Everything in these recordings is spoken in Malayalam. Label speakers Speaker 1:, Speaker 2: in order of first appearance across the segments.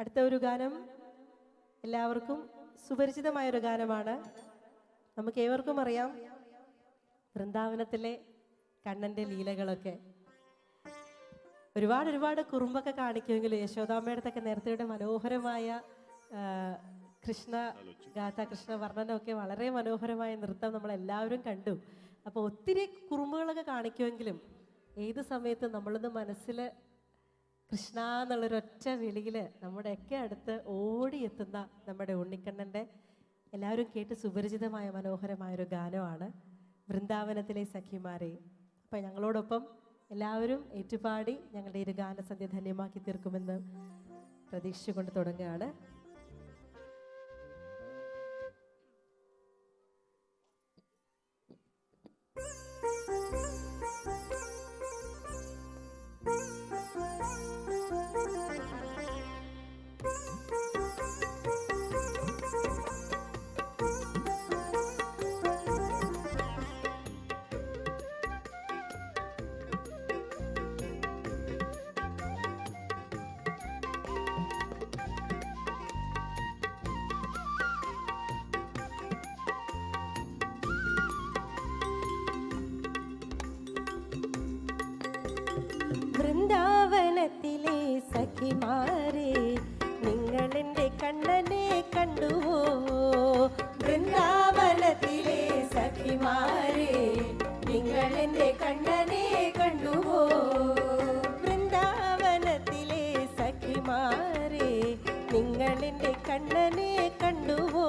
Speaker 1: അടുത്ത ഒരു ഗാനം എല്ലാവർക്കും സുപരിചിതമായ ഒരു ഗാനമാണ്. നമുക്ക് ഏവർക്കും അറിയാം വൃന്ദാവനത്തിലെ കണ്ണന്റെ ലീലകളൊക്കെ. ഒരുപാട് ഒരുപാട് കുറുമ്പൊക്കെ കാണിക്കുമെങ്കിലും യശോദാമ്മയുടെതൊക്കെ നേരത്തെയുടെ മനോഹരമായ കൃഷ്ണ ഗാഥ കൃഷ്ണ വർണനൊക്കെ വളരെ മനോഹരമായ നൃത്തം നമ്മൾ എല്ലാവരും കണ്ടു. അപ്പോൾ ഒത്തിരി കുറുമ്പുകളൊക്കെ കാണിക്കുമെങ്കിലും ഏത് സമയത്തും നമ്മളൊന്ന് മനസ്സിൽ കൃഷ്ണ എന്നുള്ളൊരൊറ്റ വിളിയിൽ നമ്മുടെയൊക്കെ അടുത്ത് ഓടിയെത്തുന്ന നമ്മുടെ ഉണ്ണിക്കണ്ണന്റെ എല്ലാവരും കേട്ട് സുപരിചിതമായ മനോഹരമായൊരു ഗാനമാണ് വൃന്ദാവനത്തിലെ സഖിമാരെ. അപ്പം ഞങ്ങളോടൊപ്പം എല്ലാവരും ഏറ്റുപാടി ഞങ്ങളുടെ ഒരു ഗാനസന്ധ്യ ധന്യമാക്കി തീർക്കുമെന്ന് പ്രതീക്ഷിച്ചുകൊണ്ട് തുടങ്ങുകയാണ്. വൃന്ദാവനത്തിലെ സഖിമാരെ നിങ്ങൾ എന്റെ കണ്ണനെ കണ്ടുവോ? വൃന്ദാവനത്തിലെ സഖിമാരെ നിങ്ങൾ എന്റെ കണ്ണനെ കണ്ടുവോ? വൃന്ദാവനത്തിലെ സഖിമാരെ നിങ്ങൾ എന്റെ കണ്ണനെ കണ്ടുവോ?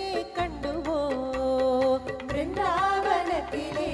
Speaker 1: കണ്ണനെ കണ്ടുവോ വൃന്ദാവനത്തിലെ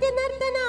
Speaker 1: de